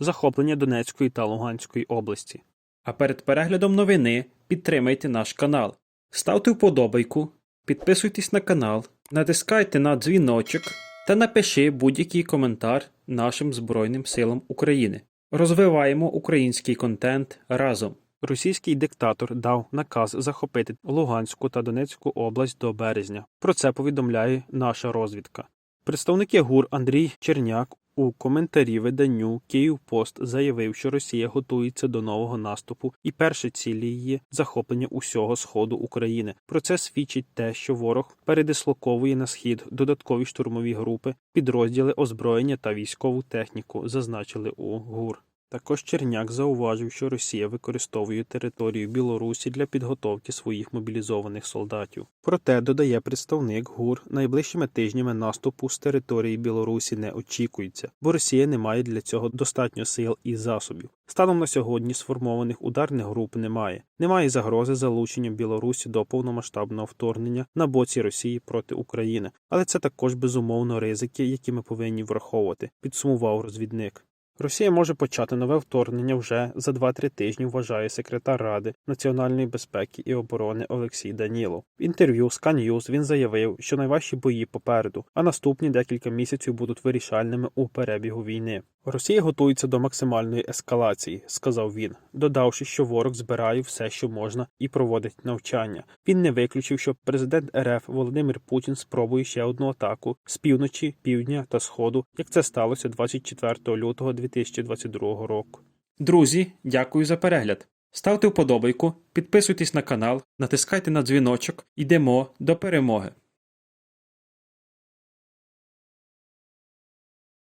захоплення Донецької та Луганської області. А перед переглядом новини підтримайте наш канал. Ставте вподобайку, підписуйтесь на канал, натискайте на дзвіночок та напиши будь-який коментар нашим Збройним силам України. Розвиваємо український контент разом. Російський диктатор дав наказ захопити Луганську та Донецьку область до березня. Про це повідомляє наша розвідка. Представники ГУР Андрій Черняк у коментарі виданню Київпост заявив, що Росія готується до нового наступу, і перша цілі її захоплення усього сходу України. Про це свідчить те, що ворог передислоковує на схід додаткові штурмові групи, підрозділи озброєння та військову техніку, зазначили у ГУР. Також Черняк зауважив, що Росія використовує територію Білорусі для підготовки своїх мобілізованих солдатів. Проте, додає представник ГУР, найближчими тижнями наступу з території Білорусі не очікується, бо Росія не має для цього достатньо сил і засобів. Станом на сьогодні сформованих ударних груп немає. Немає загрози залучення Білорусі до повномасштабного вторгнення на боці Росії проти України, але це також безумовно ризики, які ми повинні враховувати, підсумував розвідник. Росія може почати нове вторгнення вже за 2-3 тижні, вважає секретар Ради національної безпеки і оборони Олексій Данілов. В інтерв'ю з News він заявив, що найважчі бої попереду, а наступні декілька місяців будуть вирішальними у перебігу війни. Росія готується до максимальної ескалації, сказав він, додавши, що ворог збирає все, що можна, і проводить навчання. Він не виключив, що президент РФ Володимир Путін спробує ще одну атаку з півночі, півдня та сходу, як це сталося 24 лютого 2022 року. Друзі, дякую за перегляд. Ставте вподобайку, підписуйтесь на канал, натискайте на дзвіночок. Йдемо до перемоги.